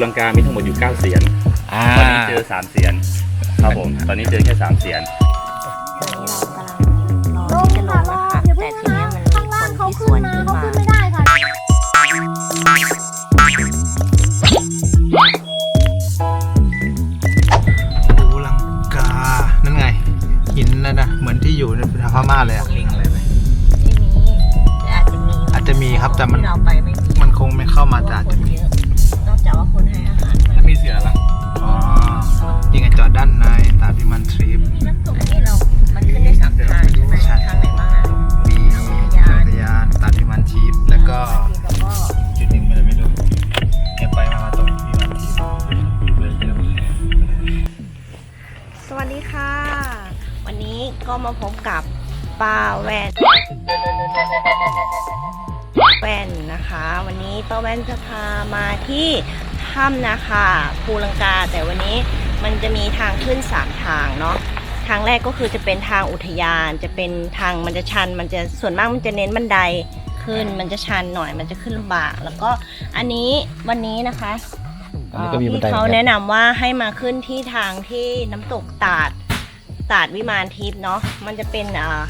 ภูลังกามีทั้งหมดอยู่ 9 เสียน อ่าตอนนี้เจอ 3 เสียน ครับผม ตอนนี้เจอแค่ 3 เสียนตอนนี้เรากำลังรอที่จะลงนะคะแต่ทีเนี้ยมันมีข้างล่างคเขานที่สขึ้วนนมาขึ้นเขามาขึ้นไม่ได้ค่ะภูลังกา นั่นไง หินนั่นนะเหมือนที่อยู่ในพม่าเลยอะลิงอะไรไหมไม่มีแต่อาจจะมีอาจจะมีครับแต่มัน ที่เราไปไม่มีมันคงไม่เข้ามาแต่อาจคจะนมี เยอะ เสือละอ๋อนี่ไงจอดด้านในตามที่มันทริปอันนี้เรา มันขึ้นได้สามทางใช่ไหมใช่ทางไหนบ้างนะมีจักรยานตามที่มันทริปแล้วก็แล้วก็จุดหนึ่งมันไม่รู้แกไปมามาตรงที่มันทริปสวัสดีค่ะ วันนี้ก็มาพบกับป้าแว่นแว่นนะคะ วันนี้ป้าแว่นจะพามาที่ ถ้ำนะคะภูลังกาแต่วันนี้มันจะมีทางขึ้นสามทางเนาะทางแรกก็คือจะเป็นทางอุทยานจะเป็นทางมันจะชัน มันจะส่วนมากมันจะเน้นบันไดขึ้น มันจะชันหน่อยมันจะขึ้นลำบาก แล้วก็อันนี้วันนี้นะคะอันนี้ก็มีบันไดที่เขาเหมือนกันแนะนำว่าให้มาขึ้นที่ทางที่น้ำตกตาดตาดวิมานทิพย์เนาะมันจะเป็นอ่า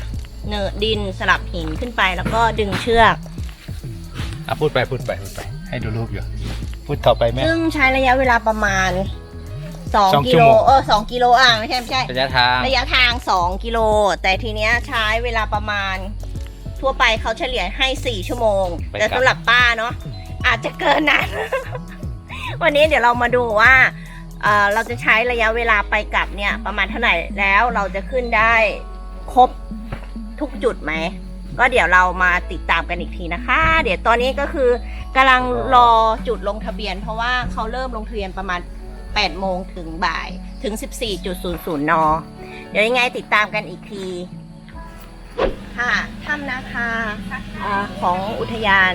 เนินดินสลับหินขึ้นไปแล้วก็ดึงเชือกอะพูดไปพูดไปพูดไป ให้ดูรูปอยู่ พูดต่อไปแม่ซึ่งใช้ระยะเวลาประมาณสอง2กิชั่วโลโมง เออ2กิโลอะไม่ใช่ไม่ใช่ ระยะทางระยะทาง 2 กิโล แต่ทีเนี้ยใช้เวลาประมาณ ทั่วไปเขาเฉลี่ยให้ 4 ชั่วโมงไปแต่กลับสำหรับป้าเนาะอาจจะเกินนั้น วันนี้เดี๋ยวเรามาดูว่าเอ่อเราจะใช้ระยะเวลาไปกลับเนี่ย ประมาณเท่าไหร่แล้วเราจะขึ้นได้ครบทุกจุดไหม ก็เดี๋ยวเรามาติดตามกันอีกทีนะคะ เดี๋ยวตอนนี้ก็คือกำลังรอจุดลงทะเบียน เพราะว่าเขาเริ่มลงทะเบียนประมาณ8โมงถึงบ่ายถึง 14.00 น เดี๋ยวยังไงติดตามกันอีกที ค่ะถ้ำนาคาของอุทยาน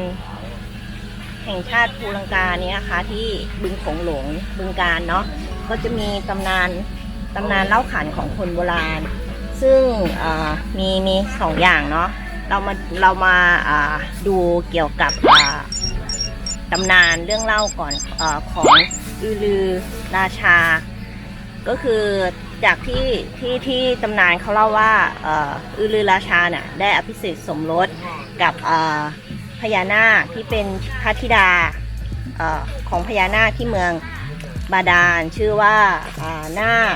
แห่งชาติภูลังกาเนี่ยนะคะ ที่บึงโขงหลงบึงการเนาะก็จะมีตำนานตำนานเล่าขานของคนโบราณ ซึ่งมีมีสองอย่างเนาะ เรามาเรามาดูเกี่ยวกับตำนานเรื่องเล่าก่อนอของอือลือราชา ก็คือจากที่ที่ที่ตำนานเขาเล่าว่าอือลือราชาเนี่ยได้อภิเษกสมรสกับพญานาคที่เป็นพระธิดาอของพญานาคที่เมืองบาดาลชื่อว่าอ่านาค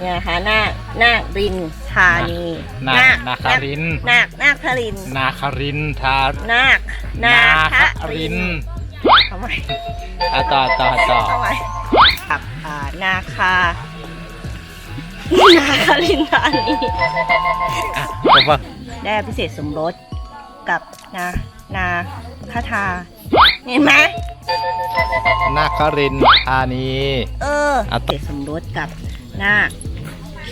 เนี่ยนะคะนาคนาครินธานีนานาคารินนาคนาคทรินนาคารินทานาคนาคคาริรินนทำไมอะต่อต่อต่อทำไมกับอ่านาคานาคารินธานีอะผมว่าได้พิเศษสมรสกับนานาคาทาเห็นไหมนาคารินธานี เอออะพิเศษสมรสกับนาค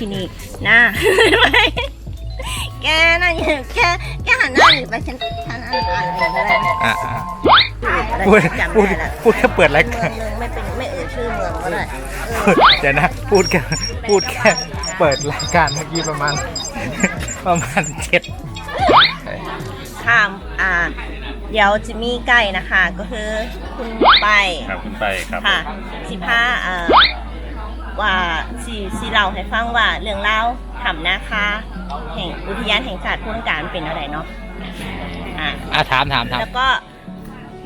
ลินิกนาเห็นไหมแกนั่นอยู่แกแกหันหน้าอยู่ไปฉันฉันอ่านอ่านอะไรก็ได้ไหมอะอะอะไรพูดจำพูดได้ละพูดแค่เปิดรายเมืกาอร งหนึงไม่เป็นไม่เอ่ยชื่อเมืองก็ได้เออ เดี๋ยวนะ พูดแค่พูดแค่เปิดรายการเมื่อกี้ประมาณ ประมาณเจ็ดข้ามอ่า เดี๋ยวจะมีไก่นะคะ ก็คือคุณไปครับคุณไปครับค่ะสิพาเอ่อ ว่าสีสีเล่าให้ฟังว่าเรื่องเล่าทำนะคะแห่งอุทยานแห่งชาติพูนการเป็นอะไรเนาะอ่าอะถามถามถามแล้วก็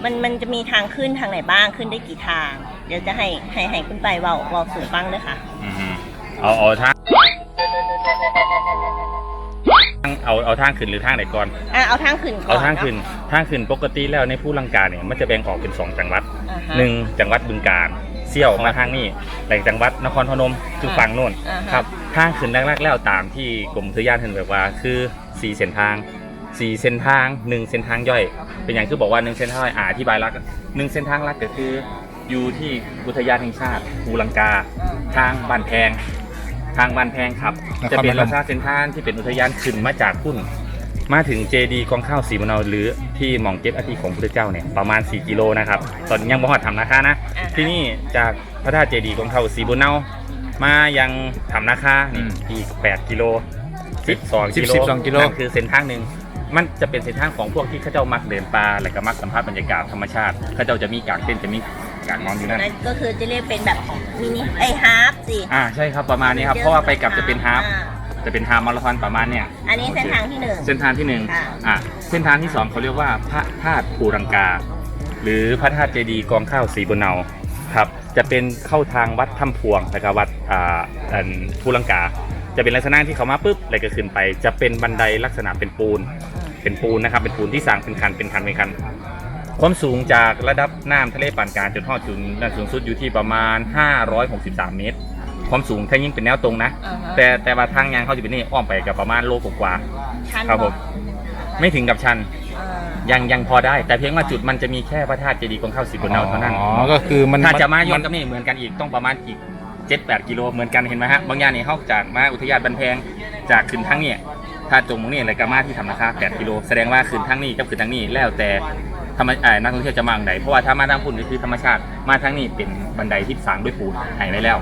มันมันจะมีทางขึ้นทางไหนบ้างขึ้นได้กี่ทาง เดี๋ยวจะให้ให้ให้คุณไปเว่าเว่าสู่ฟังด้วยค่ะอือฮึเอาเอาทางเอาเอาทางขึ้นหรือทางไหนก่อน อะเอาทางขึ้นก่อนเอาทางขึ้นเะทางขึ้นปกติแล้วในผู้ลังกาเนี่ยมันจะแบ่งออกเป็น2จังหวัดอ่าฮะหนึ่งจังหวัดบึงกาฬ เสี่ยวมาทางนี้แหล่งจังหวัดนครพนมคือฝั่งโน่นอ่าฮะ ครับทางขึ้นแรกๆแล้วตามที่กรมอุทยานเห็นแบบว่า คือ4เส้นทาง4เส้นทาง1เส้นทางย่อย เป็นอย่างที่บอกว่า1เส้นทางย่อยอ่าอธิบายลักหนึ่งเส้นทางลักก็คือ อยู่ที่อุทยานแห่งชาติภูลังกา ทางบ้านแพง ทางบ้านแพงครับ นครจะเป็นพนมราชาเส้นทางที่เป็นอุทยานขึ้นมาจากพุ่น มาถึงเจดีกองข้าวสีมะนาวหรือที่หมองเก็บอาทิของพระเจ้าเนี่ยประมาณ 4 กิโลนะครับ ตอนยังบ่ฮอดทำนาคานะอ่าฮะที่นี่จากพระธาตุเจดีย์กองข้าวสีบุญเนามายังทำนาคานี่อีก 8 กิโล 12 กิโล12กิโลนั่นคือเส้นทางหนึ่งมันจะเป็นเส้นทางของพวกที่เขาเจ้ามักเดินป่าและก็มักสัมผัสบรรยากาศธรรมชาติเขาเจ้าจะมีกางเต้นท์จะมี กางนอนอยู่นั่นนั่นก็คือจะเรียกเป็นแบบมินิไอฮาร์ฟสิอ่าใช่ครับประมาณนี้ครับเพราะว่าไปกลับจะเป็นฮาล์ฟอ่จะเป็นฮาล์ฟมาราธอนประมาณเนี่ยอันนี้เส้นทางที่หนึ่งเส้นทางที่หนึ่งค่ะอะเส้นทางที่สองเขาเรียกว่าพระธาตุภูรังกา หรือพระธาตุเจดีย์กองข้าวสีบุญเนาครับจะเป็นเข้าทางวัดถ้ำพวงนะครับวัดอ่าอันภูรังกา จะเป็นลักษณะที่เขามาปุ๊บอะไรก็ขึ้นไป จะเป็นบันไดลักษณะเป็นปูน เป็นปูนนะครับเป็นปูนที่สร้างเป็นคันเป็นคันเป็นคัน ความสูงจากระดับน้ำทะเลปานกลางจนทอดจุดด้านสูงสุดอยู่ที่ประมาณ 563 เมตร ความสูงถ้ายิ่งเป็นแนวตรงนะ อ่าฮะแต่แต่ว่าทางยางเขาจะเป็นนี่อ้อมไปกับประมาณโลกว่าชันครับผม ไม่ถึงกับชัน อ่ายังยังพอได้ แต่เพียงว่าจุดมันจะมีแค่พระธาตุเจดีย์กองข้าวสีบุญเนาเท่านั้น อ๋อก็คือมันถ้าจะมาย้อนนกับนี่เหมือนกันอีกต้องประมาณอีกเจ็ดแปดกิโลเหมือนกันเห็นไหมฮะบางอย่างนี่เข้าจากมาอุทยานบันแพงจากขึ้นทั้งเนี่ยถ้าจงมงนี่อะไรก็มาที่ทำราคาแปดกิโลแสดงว่าขึ้นทั้งนี้กับขึ้นทั้งนี้แล้วแต่ธ รรมเอ่อนักท่องเที่ยวจะมาทางไหนเพราะว่าถ้ามาทางพุ่นก็คือธรรมชาติมาทางนี้เป็นบันไดที่สร้างด้วยปูนหายไว้แล้ว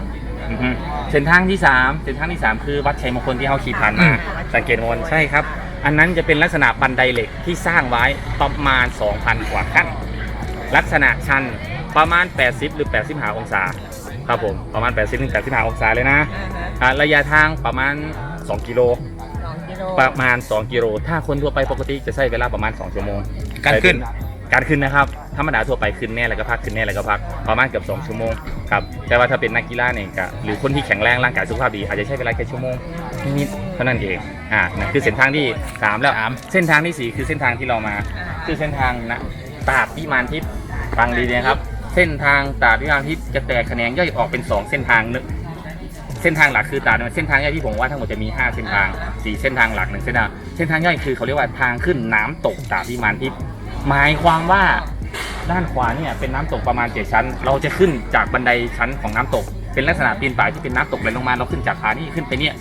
อือฮึเส้นทางที่สามเส้นทางที่สามคือวัดชัยมงคลที่เขาขี่ผ่านมา สังเกตมนใช่ครับ อันนั้นจะเป็นลักษณะบันไดเหล็กที่สร้างไว้ประมาณ 2,000 กว่าขั้น ลักษณะชันประมาณ 80 หรือ 85 องศา ครับผมประมาณ 80ถึง85 องศาเลยนะอ่าฮะอ่าระยะทางประมาณ 2 กิโล สองกิโลประมาณ 2 กิโล ถ้าคนทั่วไปปกติจะใช้เวลาประมาณ 2 ชั่วโมง การขึ้น การขึ้นนะครับธรรมดาทั่วไปขึ้นแน่แล้วก็พักขึ้นแน่แล้วก็พักประมาณเกือบ2ชั่วโมงครับแต่ว่าถ้าเป็นนักกีฬาเนี่ยก็หรือคนที่แข็งแรงร่างกายสุขภาพดีอาจจะใช้เวลาแค่ชั่วโมงนิดๆเท่านั้นเองอ่านั่นคือเส้นทางที่สามแล้วสามเส้นทางที่สี่คือเส้นทางที่เรามา คือเส้นทางนะตราดพิมานทิพย์ฟังดีๆนะครับ เส้นทางตราดพิมานทิพย์จะแตกแขนงย่อยออกเป็น 2 เส้นทางหนึ่งเส้นทางหลักคือตราดเส้นทางย่อยที่ผมว่าทั้งหมดจะมี 5 เส้นทาง 4 เส้นทางหลักหนึ่งเส้นทางเส้นทางย่อยคือเขาเรียกว่าทางขึ้นน้ำตกตราดพิมานทิพย์ หมายความว่าด้านขวาเนี่ยเป็นน้ำตกประมาณ 7 ชั้น เราจะขึ้นจากบันไดชั้นของน้ำตก เป็นลักษณะปีนป่ายที่เป็นน้ำตกไหลลงมาเราขึ้นจากผานี่ขึ้นไปเนี่ย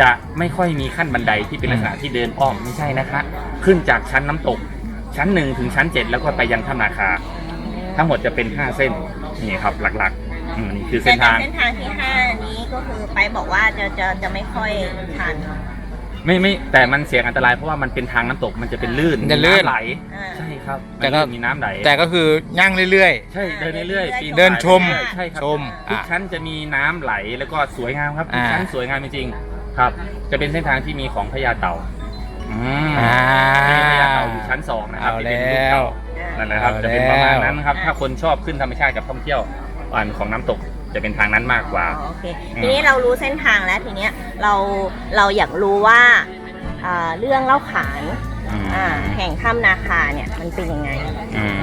จะไม่ค่อยมีขั้นบันไดที่เป็นลักษณะที่เดินอ้อมไม่ใช่นะคะ ขึ้นจากชั้นน้ำตก ชั้นหนึ่งถึงชั้นเจ็ดแล้วก็ไปยังถ้ำนาคา ทั้งหมดจะเป็น 5 เส้นนี่ครับหลักๆอืมนี่คือแต่เส้นทาง เส้นทางที่ห้านี้ก็คือไปบอกว่าจะจะจะไม่ค่อยทัน ไม่ไม่แต่มันเสี่ยงอันตรายเพราะว่ามันเป็นทางน้ำตกมันจะเป็นลื่นมันจะลื่นำไหลอ่า ใช่ครับแต่ก็ มันจะมีน้ำไหลแต่ก็คือยั่งเรื่อย ใช่เดินเรื่อยๆปีเดินชมป่ายเรื่อยๆใช่ครับชมทุกอะชั้นจะมีน้ำไหลแล้วก็สวยงามครับทุกอ่า ชั้นสวยงามจริงๆครับ จะเป็นเส้นทางที่มีของพญาเต่าอืมๆอ่ามีพญาเต่าอยู่ชั้นสองนะครับเอาที่แล้เป็นรูปว เต่า นั่นแหละครับเอาจะเป็นประมาณนั้นครับแล้วถ้าคนชอบขึ้นธรรมชาติกับท่องเที่ยวอันของน้ำตก จะเป็นทางนั้นมากกว่า อ๋อโอเคอืมทีนี้เรารู้เส้นทางแล้วทีเนี้ยเราเราอยากรู้ว่าอ่าเรื่องเล่าขานอืม อ่าแห่งถ้ำนาคาเนี่ยมันเป็นยังไง อืม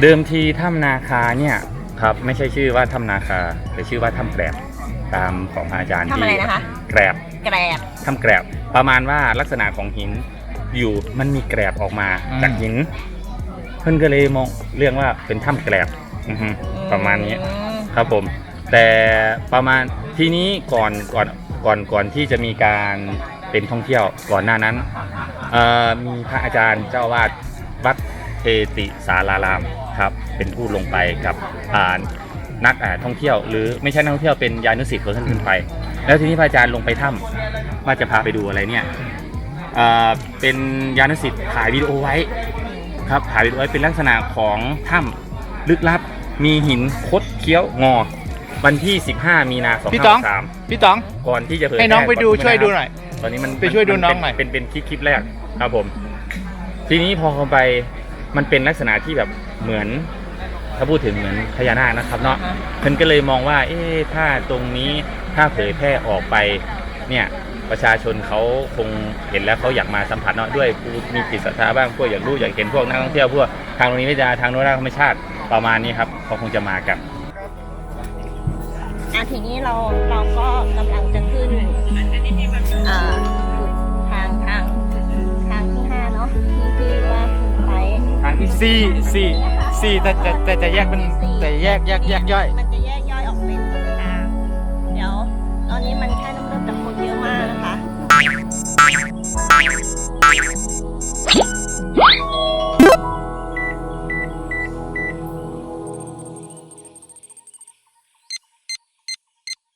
เดิมทีถ้ำนาคาเนี่ยครับไม่ใช่ชื่อว่าถ้ำนาคาแต่ชื่อว่าถ้ำแกรบตามของอาจารย์ถ้ำที่อะไรนะคะ แกรบแกรบ ถ้ำแกรบประมาณว่าลักษณะของหินอยู่มันมีแกรบออกมาอืม จากหิน เพิ่นก็เลยมองเรื่องว่าเป็นถ้ำแกรบอือฮึประมาณนี้ อืมครับผม แต่ประมาณทีนี้ก่อนก่อนก่อนก่อนที่จะมีการเป็นท่องเที่ยวก่อนหน้านั้นมีพระอาจารย์เจ้าวาดวัดเทติสารารามครับเป็นผู้ลงไปกับนักท่องเที่ยว หรือไม่ใช่นักท่องเที่ยวเป็นยานุสิตเขาท่านขึ้นไป แล้วทีนี้พระอาจารย์ลงไปถ้ำว่าจะพาไปดูอะไรเนี่ยเป็นยานุสิตถ่ายวิดีโอไว้ครับถ่ายวิดีโอไว้เป็นลักษณะของถ้ำลึกลับมีหินคดเคี้ยวงอ วันที่ 15 มีนาพี่ต๋อง 2563พี่ต๋อง ก่อนที่จะเผยให้น้องแพร่ไปดูก่ช่วยดูหะน่อย ตอนนี้มันไปช่วยดูมัน้องหน่อย เป็นเป็นคลิปคลิปแรกครับผม ทีนี้พอเข้าไปมันเป็นลักษณะที่แบบเหมือน ถ้าพูดถึงเหมือนพญานาคนะครับเนาะอ่าฮะเพิ่นก็เลยมองว่า เอ๊ะถ้าตรงนี้ถ้าเผยแพร่ออกไป เนี่ยประชาชนเขาคงเห็นแล้วเขาอยากมาสัมผัสเนาะด้วยผู้มีจิตศรัทธาบ้างพวกอยากรู้อยากเห็นพวกนักท่องเที่ยวพวกทางโรงนี้วิทยาทางโน้นธรรมชาติประมาณนี้ครับเขาคงจะมากัน อะทีนี้เราเราก็กำลังจะขึ้นอ่าทางทางทางที่ห้าเนาะที่ที่ว่าไปทางที่สี่สี่สี่แต่แต่แต่จะแยกเป็นแต่แยกแยกแยกย่อย มัน